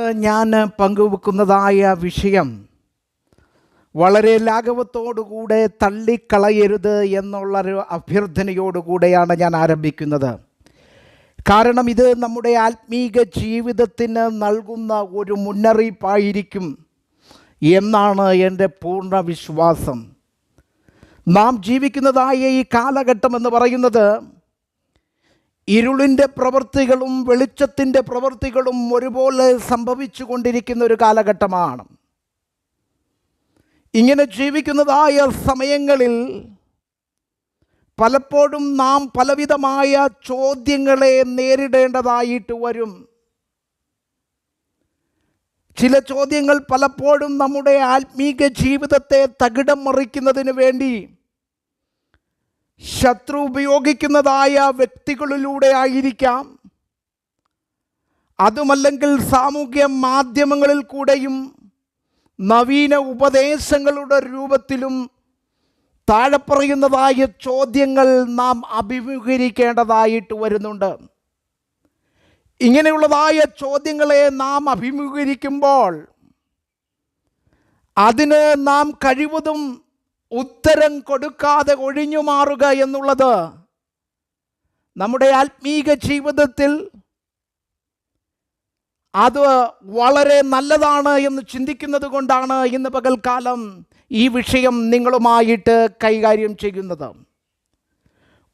ഞാൻ പങ്കുവെക്കുന്നതായ വിഷയം വളരെ ലാഘവത്തോടുകൂടെ തള്ളിക്കളയരുത് എന്നുള്ളൊരു അഭ്യർത്ഥനയോടുകൂടെയാണ് ഞാൻ ആരംഭിക്കുന്നത്. കാരണം ഇത് നമ്മുടെ ആത്മീക ജീവിതത്തിന് നൽകുന്ന ഒരു മുന്നറിയിപ്പായിരിക്കും എന്നാണ് എന്റെ പൂർണ വിശ്വാസം. നാം ജീവിക്കുന്നതായ ഈ കാലഘട്ടം എന്ന് പറയുന്നത് ഇരുളിന്റെ പ്രവൃത്തികളും വെളിച്ചത്തിന്റെ പ്രവൃത്തികളും ഒരുപോലെ സംഭവിച്ചു കൊണ്ടിരിക്കുന്ന ഒരു കാലഘട്ടമാണ്. ഇങ്ങനെ ജീവിക്കുന്നതായ സമയങ്ങളിൽ പലപ്പോഴും നാം പലവിധമായ ചോദ്യങ്ങളെ നേരിടേണ്ടതായിട്ട് വരും. ചില ചോദ്യങ്ങൾ പലപ്പോഴും നമ്മുടെ ആത്മീക ജീവിതത്തെ തകിടം മറിക്കുന്നതിന് വേണ്ടി ശത്രു ഉപയോഗിക്കുന്നതായ വ്യക്തികളിലൂടെ ആയിരിക്കാം. അതുമല്ലെങ്കിൽ സാമൂഹ്യ മാധ്യമങ്ങളിൽ കൂടെയും നവീന ഉപദേശങ്ങളുടെ രൂപത്തിലും താഴെ പറയുന്നതായ ചോദ്യങ്ങൾ നാം അഭിമുഖീകരിക്കേണ്ടതായിട്ട് വരുന്നുണ്ട്. ഇങ്ങനെയുള്ളതായ ചോദ്യങ്ങളെ നാം അഭിമുഖീകരിക്കുമ്പോൾ അതിന് നാം കഴിവതും ഉത്തരം കൊടുക്കാതെ ഒഴിഞ്ഞു മാറുക എന്നുള്ളത് നമ്മുടെ ആത്മീക ജീവിതത്തിൽ അത് വളരെ നല്ലതാണ് എന്ന് ചിന്തിക്കുന്നത് കൊണ്ടാണ് ഇന്ന് പകൽക്കാലം ഈ വിഷയം നിങ്ങളുമായിട്ട് കൈകാര്യം ചെയ്യുന്നത്.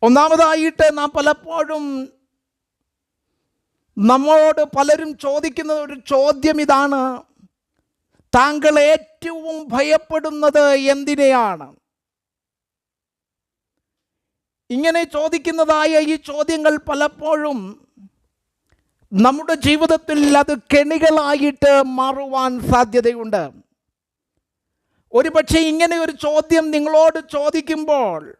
ഒന്നാമതായിട്ട് നാം പലപ്പോഴും നമ്മളോട് പലരും ചോദിക്കുന്ന ഒരു ചോദ്യം ഇതാണ്. താങ്കൾ ഏറ്റവും ഭയപ്പെടുന്നത് എന്തിനെയാണ്? ഇങ്ങനെ ചോദിക്കുന്നതായ ഈ ചോദ്യങ്ങൾ പലപ്പോഴും നമ്മുടെ ജീവിതത്തിൽ അത് കെണികളായിട്ട് മാറുവാൻ സാധ്യതയുണ്ട്. ഒരുപക്ഷെ ഇങ്ങനെ ഒരു ചോദ്യം നിങ്ങളോട് ചോദിക്കുമ്പോൾ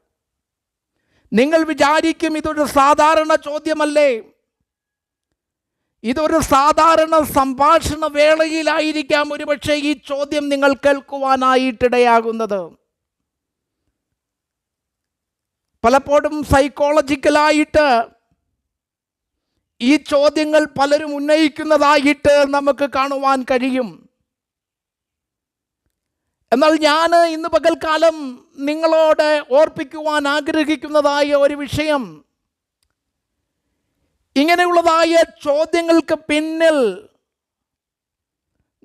നിങ്ങൾ വിചാരിക്കും ഇതൊരു സാധാരണ ചോദ്യമല്ലേ? ഇതൊരു സാധാരണ സംഭാഷണ വേളയിലായിരിക്കാം ഒരുപക്ഷെ ഈ ചോദ്യം നിങ്ങൾ കേൾക്കുവാനായിട്ടിടയാകുന്നത്. പലപ്പോഴും സൈക്കോളജിക്കലായിട്ട് ഈ ചോദ്യങ്ങൾ പലരും ഉന്നയിക്കുന്നതായിട്ട് നമുക്ക് കാണുവാൻ കഴിയും. എന്നാൽ ഞാൻ ഇന്ന് പകൽക്കാലം നിങ്ങളോട് ഓർപ്പിക്കുവാൻ ആഗ്രഹിക്കുന്നതായ ഒരു വിഷയം ഇങ്ങനെയുള്ളതായ ചോദ്യങ്ങൾക്ക് പിന്നിൽ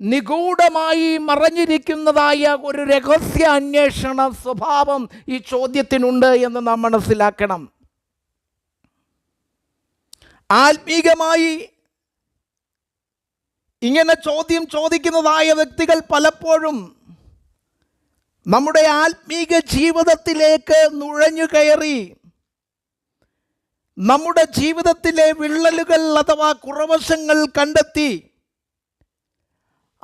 നിഗൂഢമായി മറഞ്ഞിരിക്കുന്നതായ ഒരു രഹസ്യ അന്വേഷണ സ്വഭാവം ഈ ചോദ്യത്തിനുണ്ട് എന്ന് നാം മനസ്സിലാക്കണം. ആത്മീകമായി ഇങ്ങനെ ചോദ്യം ചോദിക്കുന്നതായ വ്യക്തികൾ പലപ്പോഴും നമ്മുടെ ആത്മീക ജീവിതത്തിലേക്ക് നുഴഞ്ഞു കയറി നമ്മുടെ ജീവിതത്തിലെ വിള്ളലുകൾ അഥവാ കുറവശങ്ങൾ കണ്ടെത്തി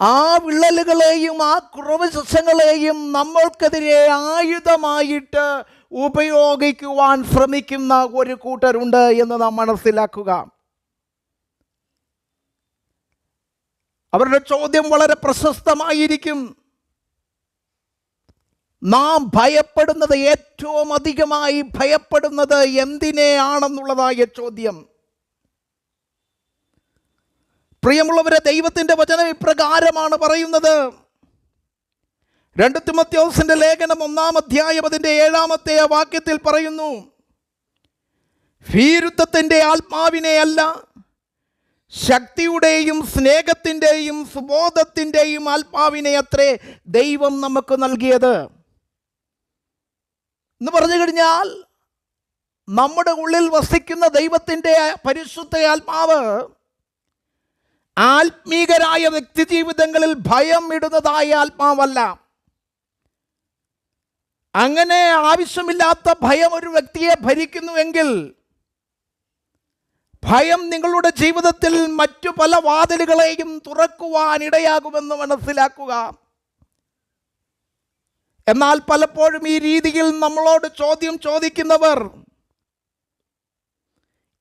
ആ വിള്ളലുകളെയും ആ കുറവശങ്ങളെയും നമ്മൾക്കെതിരെ ആയുധമായിട്ട് ഉപയോഗിക്കുവാൻ ശ്രമിക്കുന്ന ഒരു കൂട്ടരുണ്ട് എന്ന് നാം മനസ്സിലാക്കുക. അവരുടെ ചോദ്യം വളരെ പ്രശസ്തമായിരിക്കും. നാം ഭയപ്പെടുന്നത് ഏറ്റവും അധികമായി ഭയപ്പെടുന്നത് എന്തിനെയാണെന്നുള്ളതായ ചോദ്യം. പ്രിയമുള്ളവരെ ദൈവത്തിന്റെ വചനം ഇപ്രകാരമാണ് പറയുന്നത്. രണ്ട് തിമത്യോസിന്റെ ലേഖനം ഒന്നാം അധ്യായം അതിന്റെ ഏഴാമത്തെ വാക്യത്തിൽ പറയുന്നു ഭീരുത്വത്തിന്റെ ആത്മാവിനെ അല്ല ശക്തിയുടെയും സ്നേഹത്തിന്റെയും സുബോധത്തിന്റെയും ആത്മാവിനെ അത്രേ ദൈവം നമുക്ക് നൽകിയത്. എന്ന് പറഞ്ഞു കഴിഞ്ഞാൽ നമ്മുടെ ഉള്ളിൽ വസിക്കുന്ന ദൈവത്തിന്റെ പരിശുദ്ധ ആത്മാവ് ആത്മീകരായ വ്യക്തി ജീവിതങ്ങളിൽ ഭയം ഇടുന്നതായ ആത്മാവല്ല. അങ്ങനെ ആവശ്യമില്ലാത്ത ഭയം ഒരു വ്യക്തിയെ ഭരിക്കുന്നുവെങ്കിൽ ഭയം നിങ്ങളുടെ ജീവിതത്തിൽ മറ്റു പല വാതിലുകളെയും തുറക്കുവാൻ ഇടയാകുമെന്ന് മനസ്സിലാക്കുക. എന്നാൽ പലപ്പോഴും ഈ രീതിയിൽ നമ്മളോട് ചോദ്യം ചോദിക്കുന്നവർ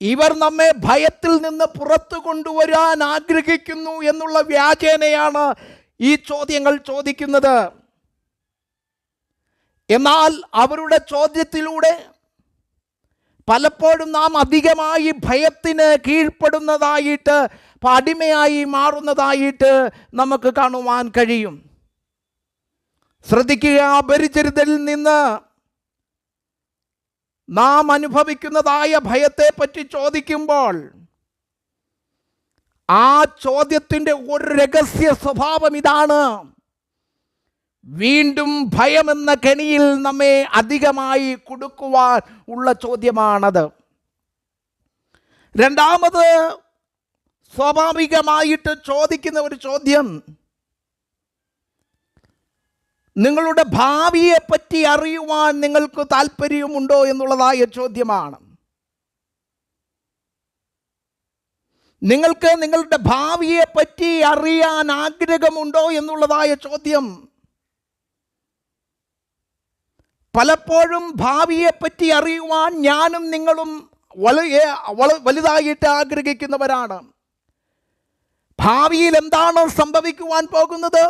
ഇവർ നമ്മെ ഭയത്തിൽ നിന്ന് പുറത്തു കൊണ്ടുവരാൻ ആഗ്രഹിക്കുന്നു എന്നുള്ള വ്യാജേനയാണ് ഈ ചോദ്യങ്ങൾ ചോദിക്കുന്നത്. എന്നാൽ അവരുടെ ചോദ്യത്തിലൂടെ പലപ്പോഴും നാം അധികമായി ഭയത്തിന് കീഴ്പ്പെടുന്നതായിട്ട് അടിമയായി മാറുന്നതായിട്ട് നമുക്ക് കാണുവാൻ കഴിയും. ശ്രദ്ധിക്കുക അപരിചരിതരിൽ നിന്ന്. നാം അനുഭവിക്കുന്നതായ ഭയത്തെപ്പറ്റി ചോദിക്കുമ്പോൾ ആ ചോദ്യത്തിന്റെ ഒരു രഹസ്യ സ്വഭാവം ഇതാണ്. വീണ്ടും ഭയമെന്ന കെണിയിൽ നമ്മെ അധികമായി കൊടുക്കുവാൻ ഉള്ള ചോദ്യമാണത്. രണ്ടാമത് സ്വാഭാവികമായിട്ട് ചോദിക്കുന്ന ഒരു ചോദ്യം നിങ്ങളുടെ ഭാവിയെപ്പറ്റി അറിയുവാൻ നിങ്ങൾക്ക് താല്പര്യമുണ്ടോ എന്നുള്ളതായ ചോദ്യമാണ്. നിങ്ങൾക്ക് നിങ്ങളുടെ ഭാവിയെപ്പറ്റി അറിയാൻ ആഗ്രഹമുണ്ടോ എന്നുള്ളതായ ചോദ്യം. പലപ്പോഴും ഭാവിയെപ്പറ്റി അറിയുവാൻ ഞാനും നിങ്ങളും വലിയ വലുതായിട്ട് ആഗ്രഹിക്കുന്നവരാണ്. ഭാവിയിൽ എന്താണ് സംഭവിക്കുവാൻ പോകുന്നത്?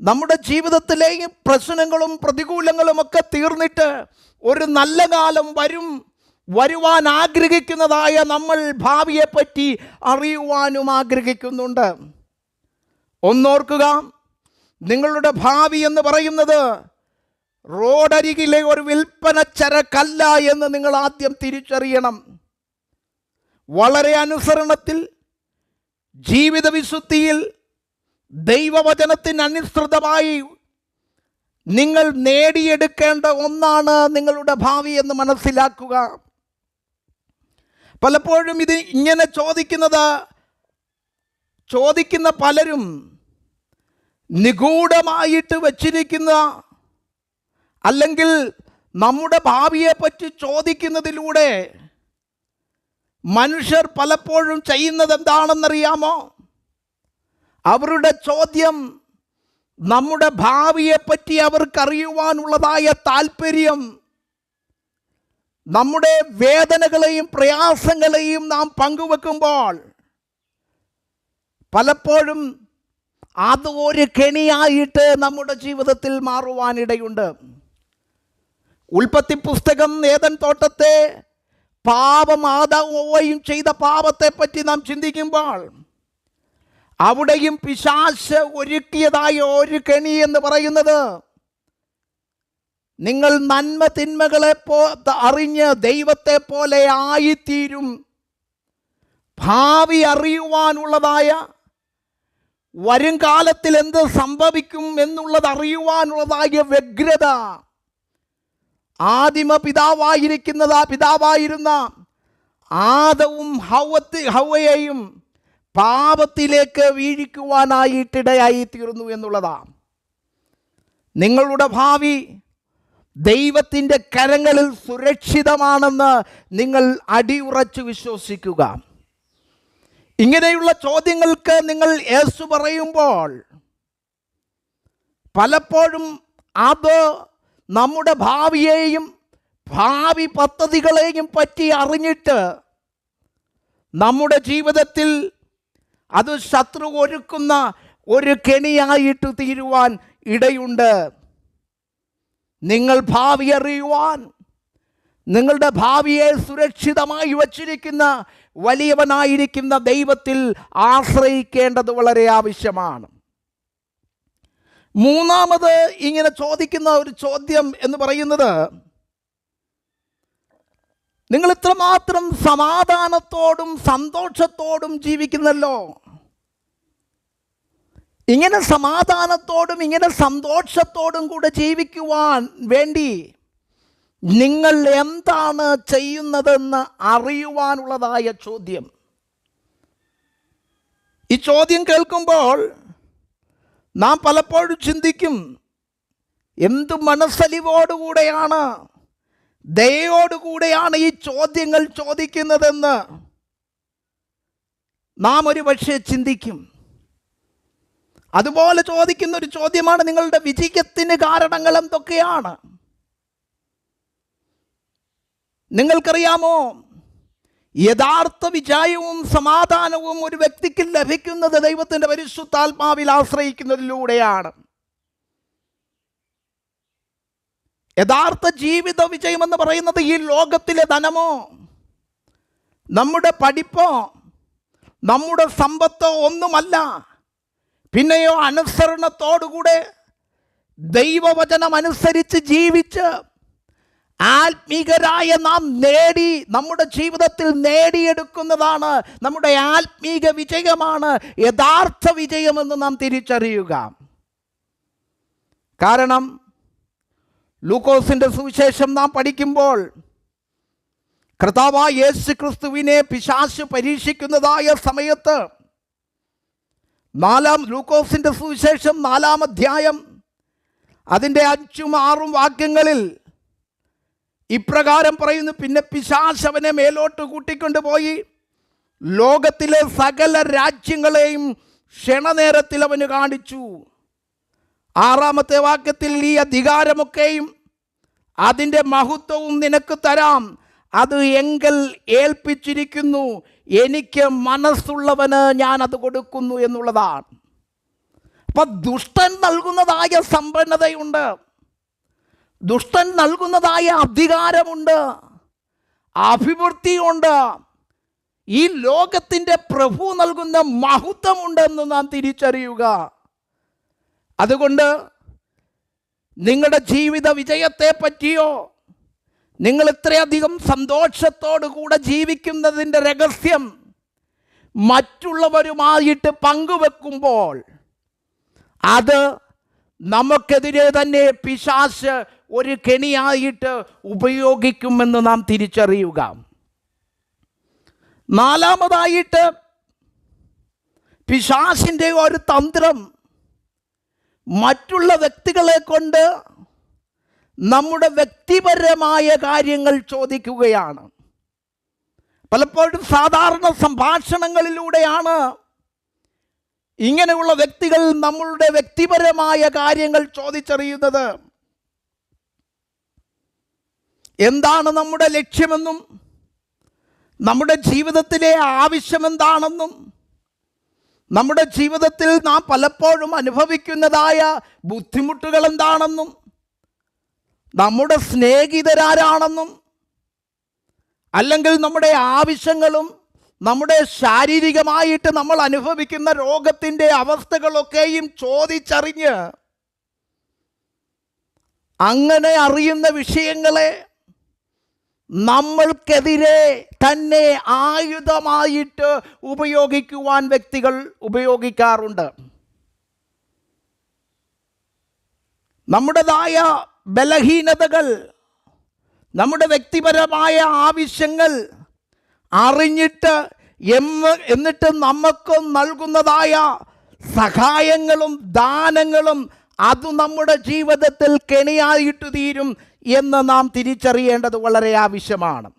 നമ്മുടെ ജീവിതത്തിലെ പ്രശ്നങ്ങളും പ്രതികൂലങ്ങളും ഒക്കെ തീർന്നിട്ട് ഒരു നല്ല കാലം വരും വരുവാൻ ആഗ്രഹിക്കുന്നതായ നമ്മൾ ഭാവിയെപ്പറ്റി അറിയുവാനും ആഗ്രഹിക്കുന്നുണ്ട്. ഒന്നോർക്കുക നിങ്ങളുടെ ഭാവി എന്ന് പറയുന്നത് റോഡരികിലെ ഒരു വിൽപ്പന ചരക്കല്ല എന്ന് നിങ്ങൾ ആദ്യം തിരിച്ചറിയണം. വളരെ അനുസരണത്തിൽ ജീവിത വിശുദ്ധിയിൽ ദൈവവചനത്തിന് അനുസൃതമായി നിങ്ങൾ നേടിയെടുക്കേണ്ട ഒന്നാണ് നിങ്ങളുടെ ഭാവി എന്ന് മനസ്സിലാക്കുക. പലപ്പോഴും ഇത് ഇങ്ങനെ ചോദിക്കുന്നത് ചോദിക്കുന്ന പലരും നിഗൂഢമായിട്ട് വച്ചിരിക്കുന്ന അല്ലെങ്കിൽ നമ്മുടെ ഭാവിയെപ്പറ്റി ചോദിക്കുന്നതിലൂടെ മനുഷ്യർ പലപ്പോഴും ചെയ്യുന്നത് എന്താണെന്നറിയാമോ അവരുടെ ചോദ്യം നമ്മുടെ ഭാവിയെപ്പറ്റി അവർക്കറിയുവാനുള്ളതായ താല്പര്യം നമ്മുടെ വേദനകളെയും പ്രയാസങ്ങളെയും നാം പങ്കുവെക്കുമ്പോൾ പലപ്പോഴും അത് ഒരു കെണിയായിട്ട് നമ്മുടെ ജീവിതത്തിൽ മാറുവാനിടയുണ്ട്. ഉൽപ്പത്തി പുസ്തകം ഏതൻ തോട്ടത്തെ പാപം ആദാവുകയും ചെയ്ത പാപത്തെപ്പറ്റി നാം ചിന്തിക്കുമ്പോൾ അവിടെയും പിശാശ് ഒരുക്കിയതായ ഒരു കെണി എന്ന് പറയുന്നത്. നിങ്ങൾ നന്മ തിന്മകളെ പോ അറിഞ്ഞ് ദൈവത്തെ പോലെ ആയിത്തീരും. ഭാവി അറിയുവാനുള്ളതായ വരും കാലത്തിൽ എന്ത് സംഭവിക്കും എന്നുള്ളത് അറിയുവാനുള്ളതായ വ്യഗ്രത. ആദിമ പിതാവായിരിക്കുന്നതാ പിതാവായിരുന്ന ആദവും ഹൗവത്തി ഹൗവയെയും പാപത്തിലേക്ക് വീഴിക്കുവാനായിട്ടിടയായി തീർന്നു എന്നുള്ളതാണ് നിങ്ങളുടെ ഭാവി ദൈവത്തിന്റെ കരങ്ങളിൽ സുരക്ഷിതമാണെന്ന് നിങ്ങൾ അടിയുറച്ച് വിശ്വസിക്കുക. ഇങ്ങനെയുള്ള ചോദ്യങ്ങൾക്ക് നിങ്ങൾ യേശു പറയുമ്പോൾ പലപ്പോഴും അത് നമ്മുടെ ഭാവിയെയും ഭാവി പദ്ധതികളെയും പറ്റി അറിഞ്ഞിട്ട് നമ്മുടെ ജീവിതത്തിൽ അത് ശത്രു ഒരുക്കുന്ന ഒരു കെണിയായിട്ട് തീരുവാൻ ഇടയുണ്ട്. നിങ്ങൾ ഭാവി അറിയുവാൻ നിങ്ങളുടെ ഭാവിയെ സുരക്ഷിതമായി വച്ചിരിക്കുന്ന വലിയവനായിരിക്കുന്ന ദൈവത്തിൽ ആശ്രയിക്കേണ്ടത് വളരെ ആവശ്യമാണ്. മൂന്നാമത് ഇങ്ങനെ ചോദിക്കുന്ന ഒരു ചോദ്യം എന്ന് പറയുന്നത് നിങ്ങൾ ഇത്രമാത്രം സമാധാനത്തോടും സന്തോഷത്തോടും ജീവിക്കുന്നല്ലോ. ഇങ്ങനെ സമാധാനത്തോടും ഇങ്ങനെ സന്തോഷത്തോടും കൂടെ ജീവിക്കുവാൻ വേണ്ടി നിങ്ങൾ എന്താണ് ചെയ്യുന്നതെന്ന് അറിയുവാനുള്ളതായ ചോദ്യം. ഈ ചോദ്യം കേൾക്കുമ്പോൾ നാം പലപ്പോഴും ചിന്തിക്കും എന്ത് മനസ്സലിവോടുകൂടെയാണ് ദയോടുകൂടെയാണ് ഈ ചോദ്യങ്ങൾ ചോദിക്കുന്നതെന്ന്. നാം ഒരു പക്ഷേ ചിന്തിക്കും. അതുപോലെ ചോദിക്കുന്ന ഒരു ചോദ്യമാണ് നിങ്ങളുടെ വിജയത്തിന് കാരണങ്ങൾ എന്തൊക്കെയാണ്? നിങ്ങൾക്കറിയാമോ യഥാർത്ഥ വിജയവും സമാധാനവും ഒരു വ്യക്തിക്ക് ലഭിക്കുന്നത് ദൈവത്തിന്റെ പരിശുദ്ധാത്മാവിൽ ആശ്രയിക്കുന്നതിലൂടെയാണ്. യഥാർത്ഥ ജീവിത വിജയം എന്ന് പറയുന്നത് ഈ ലോകത്തിലെ ധനമോ നമ്മുടെ പഠിപ്പോ നമ്മുടെ സമ്പത്തോ ഒന്നുമല്ല. പിന്നെയോ അനുസരണത്തോടുകൂടെ ദൈവവചനം അനുസരിച്ച് ജീവിച്ച് ആത്മീകരായ നാം നേടി നമ്മുടെ ജീവിതത്തിൽ നേടിയെടുക്കുന്നതാണ് നമ്മുടെ ആത്മീക വിജയമാണ് യഥാർത്ഥ വിജയമെന്ന് നാം തിരിച്ചറിയുക. കാരണം ലൂക്കോസിന്റെ സുവിശേഷം നാം പഠിക്കുമ്പോൾ കർത്താവായ യേശു ക്രിസ്തുവിനെ പിശാശ് പരീക്ഷിക്കുന്നതായ സമയത്ത് നാലാം ലൂക്കോസിന്റെ സുവിശേഷം നാലാം അധ്യായം. അതിന്റെ അഞ്ചും ആറും വാക്യങ്ങളിൽ ഇപ്രകാരം പറയുന്നു പിന്നെ പിശാശ് അവനെ മേലോട്ട് കൂട്ടിക്കൊണ്ടുപോയി. ലോകത്തിലെ സകല രാജ്യങ്ങളെയും ക്ഷണനേരത്തിൽ അവന് കാണിച്ചു. ആറാമത്തെ വാക്യത്തിൽ ഈ അധികാരമൊക്കെയും അതിന്റെ മഹത്വവും നിനക്ക് തരാം. അത് എങ്കിൽ ഏൽപ്പിച്ചിരിക്കുന്നു. എനിക്ക് മനസ്സുള്ളവന് ഞാൻ അത് കൊടുക്കുന്നു എന്നുള്ളതാണ്. അപ്പം ദുഷ്ടൻ നൽകുന്നതായ സമ്പന്നതയുണ്ട്. ദുഷ്ടൻ നൽകുന്നതായ അധികാരമുണ്ട്. അഭിവൃദ്ധിയുണ്ട്. ഈ ലോകത്തിന്റെ പ്രഭു നൽകുന്ന മഹത്വമുണ്ടെന്ന് നാം തിരിച്ചറിയുക. അതുകൊണ്ട് നിങ്ങളുടെ ജീവിത വിജയത്തെ പറ്റിയോ നിങ്ങൾ ഇത്രയധികം സന്തോഷത്തോടു കൂടെ ജീവിക്കുന്നതിന്റെ രഹസ്യം മറ്റുള്ളവരുമായിട്ട് പങ്കുവെക്കുമ്പോൾ അത് നമുക്കെതിരെ തന്നെ പിശാശ് ഒരു കെണിയായിട്ട് ഉപയോഗിക്കുമെന്ന് നാം തിരിച്ചറിയുക. നാലാമതായിട്ട് പിശാസിന്റെ ഒരു തന്ത്രം മറ്റുള്ള വ്യക്തികളെ കൊണ്ട് നമ്മുടെ വ്യക്തിപരമായ കാര്യങ്ങൾ ചോദിക്കുകയാണ്. പലപ്പോഴും സാധാരണ സംഭാഷണങ്ങളിലൂടെയാണ് ഇങ്ങനെയുള്ള വ്യക്തികൾ നമ്മളുടെ വ്യക്തിപരമായ കാര്യങ്ങൾ ചോദിച്ചറിയുന്നത്. എന്താണ് നമ്മുടെ ലക്ഷ്യമെന്നും നമ്മുടെ ജീവിതത്തിലെ ആവശ്യമെന്താണെന്നും നമ്മുടെ ജീവിതത്തിൽ നാം പലപ്പോഴും അനുഭവിക്കുന്നതായ ബുദ്ധിമുട്ടുകൾ എന്താണെന്നും നമ്മുടെ സ്നേഹിതരാരാണെന്നും അല്ലെങ്കിൽ നമ്മുടെ ആവശ്യങ്ങളും നമ്മുടെ ശാരീരികമായിട്ട് നമ്മൾ അനുഭവിക്കുന്ന രോഗത്തിന്റെ അവസ്ഥകളൊക്കെയും ചോദിച്ചറിഞ്ഞ് അങ്ങനെ അറിയുന്ന വിഷയങ്ങളെ നമ്മൾക്കെതിരെ തന്നെ ആയുധമായിട്ട് ഉപയോഗിക്കുവാൻ വ്യക്തികൾ ഉപയോഗിക്കാറുണ്ട്. നമ്മുടേതായ ബലഹീനതകൾ നമ്മുടെ വ്യക്തിപരമായ ആവശ്യങ്ങൾ അറിഞ്ഞിട്ട് എം എന്നിട്ട് നമുക്ക് നൽകുന്നതായ സഹായങ്ങളും ദാനങ്ങളും അത് നമ്മുടെ ജീവിതത്തിൽ കെണിയായിട്ട് തീരും എന്ന് നാം തിരിച്ചറിയേണ്ടത് വളരെ ആവശ്യമാണ്.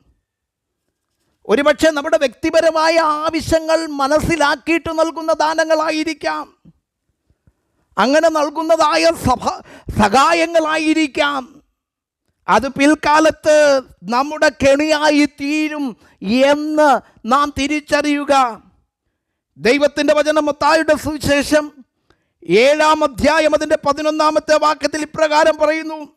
ഒരുപക്ഷെ നമ്മുടെ വ്യക്തിപരമായ ആവശ്യങ്ങൾ മനസ്സിലാക്കിയിട്ട് നൽകുന്ന ദാനങ്ങളായിരിക്കാം. അങ്ങനെ നൽകുന്നതായ സഭ സഹായങ്ങളായിരിക്കാം. അത് പിൽക്കാലത്ത് നമ്മുടെ കെണിയായി തീരും എന്ന് നാം തിരിച്ചറിയുക. ദൈവത്തിന്റെ വചനം മത്തായുടെ സുവിശേഷം ഏഴാം അധ്യായം അതിന്റെ പതിനൊന്നാമത്തെ വാക്യത്തിൽ ഇപ്രകാരം പറയുന്നു.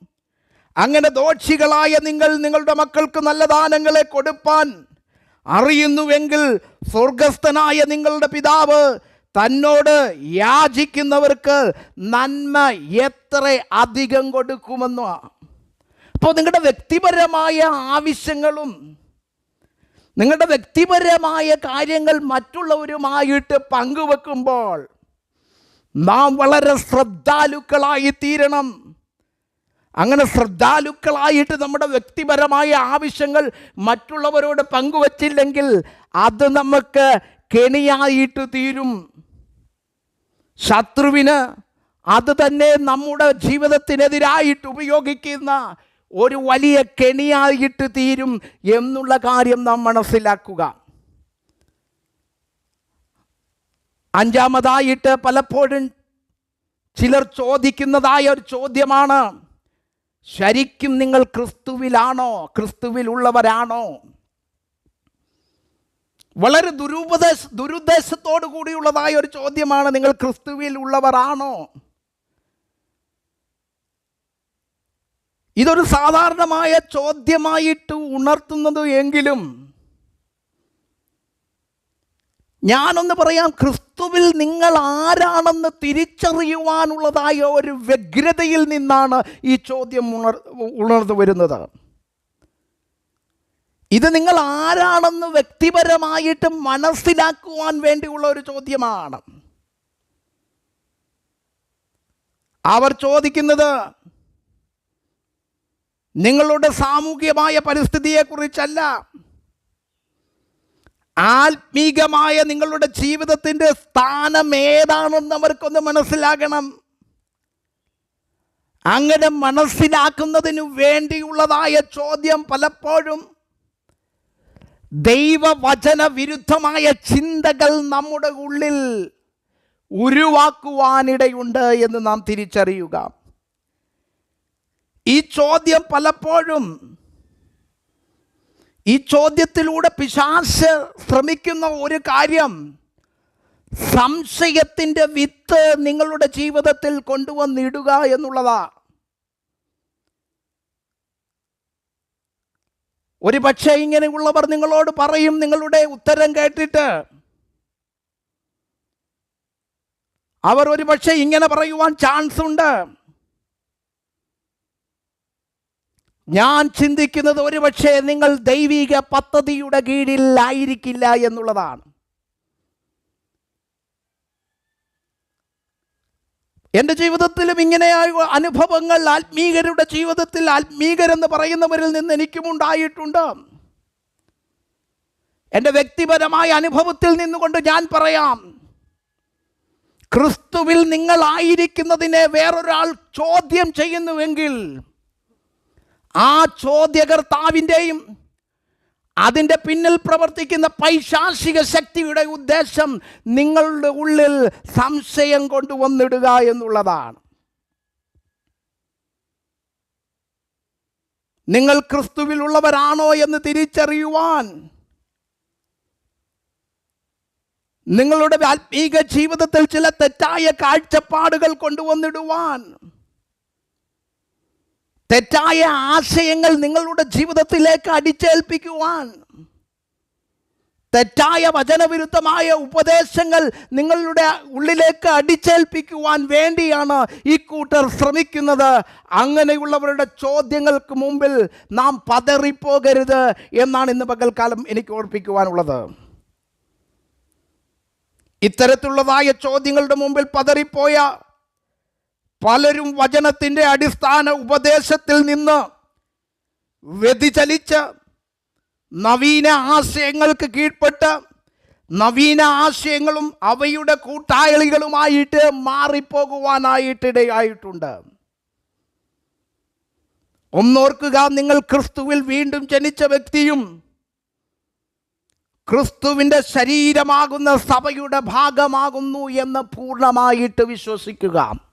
അങ്ങനെ ദോഷികളായ നിങ്ങൾ നിങ്ങളുടെ മക്കൾക്ക് നല്ല ദാനങ്ങളെ കൊടുപ്പാൻ അറിയുന്നുവെങ്കിൽ സ്വർഗസ്ഥനായ നിങ്ങളുടെ പിതാവ് തന്നോട് യാചിക്കുന്നവർക്ക് നന്മ എത്ര അധികം കൊടുക്കുമെന്നോ. അപ്പോൾ നിങ്ങളുടെ വ്യക്തിപരമായ ആവശ്യങ്ങളും നിങ്ങളുടെ വ്യക്തിപരമായ കാര്യങ്ങൾ മറ്റുള്ളവരുമായിട്ട് പങ്കുവെക്കുമ്പോൾ നാം വളരെ ശ്രദ്ധാലുക്കളായി തീരണം. അങ്ങനെ ശ്രദ്ധാലുക്കളായിട്ട് നമ്മുടെ വ്യക്തിപരമായ ആവശ്യങ്ങൾ മറ്റുള്ളവരോട് പങ്കുവച്ചില്ലെങ്കിൽ അത് നമുക്ക് കെണിയായിട്ട് തീരും. ശത്രുവിന് അത് തന്നെ നമ്മുടെ ജീവിതത്തിനെതിരായിട്ട് ഉപയോഗിക്കുന്ന ഒരു വലിയ കെണിയായിട്ട് തീരും എന്നുള്ള കാര്യം നാം മനസ്സിലാക്കുക. അഞ്ചാമതായിട്ട് പലപ്പോഴും ചിലർ ചോദിക്കുന്നതായ ഒരു ചോദ്യമാണ് ശരിക്കും നിങ്ങൾ ക്രിസ്തുവിലാണോ? ക്രിസ്തുവിലുള്ളവരാണോ? വളരെ ദുരുപദേശ ദുരുദ്ദേശത്തോടു കൂടിയുള്ളതായ ഒരു ചോദ്യമാണ് നിങ്ങൾ ക്രിസ്തുവിൽ ഉള്ളവരാണോ? ഇതൊരു സാധാരണമായ ചോദ്യമായിട്ട് ഉണർത്തുന്നത് എങ്കിലും ഞാനൊന്ന് പറയാം ക്രിസ്തുവിൽ നിങ്ങൾ ആരാണെന്ന് തിരിച്ചറിയുവാനുള്ളതായ ഒരു വ്യഗ്രതയിൽ നിന്നാണ് ഈ ചോദ്യം ഉണർ ഉണർന്നു വരുന്നത്. ഇത് നിങ്ങൾ ആരാണെന്ന് വ്യക്തിപരമായിട്ട് മനസ്സിലാക്കുവാൻ വേണ്ടിയുള്ള ഒരു ചോദ്യമാണ്. അവർ ചോദിക്കുന്നത് നിങ്ങളുടെ സാമൂഹ്യമായ പരിസ്ഥിതിയെക്കുറിച്ചല്ല. ആത്മീകമായ നിങ്ങളുടെ ജീവിതത്തിന്റെ സ്ഥാനം ഏതാണെന്ന് അവർക്കൊന്ന് മനസ്സിലാകണം. അങ്ങനെ മനസ്സിലാക്കുന്നതിനു വേണ്ടിയുള്ളതായ ചോദ്യം പലപ്പോഴും ദൈവവചന വിരുദ്ധമായ ചിന്തകൾ നമ്മുടെ ഉള്ളിൽ ഉരുവാക്കുവാനിടയുണ്ട് എന്ന് നാം തിരിച്ചറിയുക. ഈ ചോദ്യം പലപ്പോഴും ഈ ചോദ്യത്തിലൂടെ പിശാശ് ശ്രമിക്കുന്ന ഒരു കാര്യം സംശയത്തിന്റെ വിത്ത് നിങ്ങളുടെ ജീവിതത്തിൽ കൊണ്ടുവന്നിടുക എന്നുള്ളതാ ഒരു പക്ഷേ ഇങ്ങനെയുള്ളവർ നിങ്ങളോട് പറയും നിങ്ങളുടെ ഉത്തരം കേട്ടിട്ട്. അവർ ഒരു പക്ഷേ ഇങ്ങനെ പറയുവാൻ ചാൻസ് ഉണ്ട്. ഞാൻ ചിന്തിക്കുന്നത് ഒരുപക്ഷേ നിങ്ങൾ ദൈവിക പദ്ധതിയുടെ കീഴിലായിരിക്കില്ല എന്നുള്ളതാണ്. എന്റെ ജീവിതത്തിലും ഇങ്ങനെയായ അനുഭവങ്ങൾ ആത്മീകരുടെ ജീവിതത്തിൽ ആത്മീകരെന്ന് പറയുന്നവരിൽ നിന്ന് എനിക്കും ഉണ്ടായിട്ടുണ്ട്. എന്റെ വ്യക്തിപരമായ അനുഭവത്തിൽ നിന്നുകൊണ്ട് ഞാൻ പറയാം ക്രിസ്തുവിൽ നിങ്ങളായിരിക്കുന്നതിനെ വേറൊരാൾ ചോദ്യം ചെയ്യുന്നുവെങ്കിൽ ആ ചോദ്യകർത്താവിന്റെയും അതിന്റെ പിന്നിൽ പ്രവർത്തിക്കുന്ന പൈശാസിക ശക്തിയുടെ ഉദ്ദേശം നിങ്ങളുടെ ഉള്ളിൽ സംശയം കൊണ്ടുവന്നിടുക എന്നുള്ളതാണ്. നിങ്ങൾ ക്രിസ്തുവിലുള്ളവരാണോ എന്ന് തിരിച്ചറിയുവാൻ നിങ്ങളുടെ ആത്മീക ജീവിതത്തിൽ ചില തെറ്റായ കാഴ്ചപ്പാടുകൾ കൊണ്ടുവന്നിടുവാൻ തെറ്റായ ആശയങ്ങൾ നിങ്ങളുടെ ജീവിതത്തിലേക്ക് അടിച്ചേൽപ്പിക്കുവാൻ. തെറ്റായ വചനവിരുദ്ധമായ ഉപദേശങ്ങൾ നിങ്ങളുടെ ഉള്ളിലേക്ക് അടിച്ചേൽപ്പിക്കുവാൻ വേണ്ടിയാണ് ഈ കൂട്ടർ ശ്രമിക്കുന്നത്. അങ്ങനെയുള്ളവരുടെ ചോദ്യങ്ങൾക്ക് മുമ്പിൽ നാം പതറിപ്പോകരുത് എന്നാണ് ഇന്ന് പകൽക്കാലം എനിക്ക് ഓർപ്പിക്കുവാനുള്ളത്. ഇത്തരത്തിലുള്ളതായ ചോദ്യങ്ങളുടെ മുമ്പിൽ പതറിപ്പോയ പലരും വചനത്തിന്റെ അടിസ്ഥാന ഉപദേശത്തിൽ നിന്ന് വ്യതിചലിച്ച് നവീന ആശയങ്ങൾക്ക് കീഴ്പ്പെട്ട് നവീന ആശയങ്ങളും അവയുടെ കൂട്ടാളികളുമായിട്ട് മാറിപ്പോകുവാനായിട്ടിടയായിട്ടുണ്ട്. ഒന്നോർക്കുക നിങ്ങൾ ക്രിസ്തുവിൽ വീണ്ടും ജനിച്ച വ്യക്തിയും ക്രിസ്തുവിന്റെ ശരീരമാകുന്ന സഭയുടെ ഭാഗമാകുന്നു എന്ന് പൂർണമായിട്ട് വിശ്വസിക്കുക.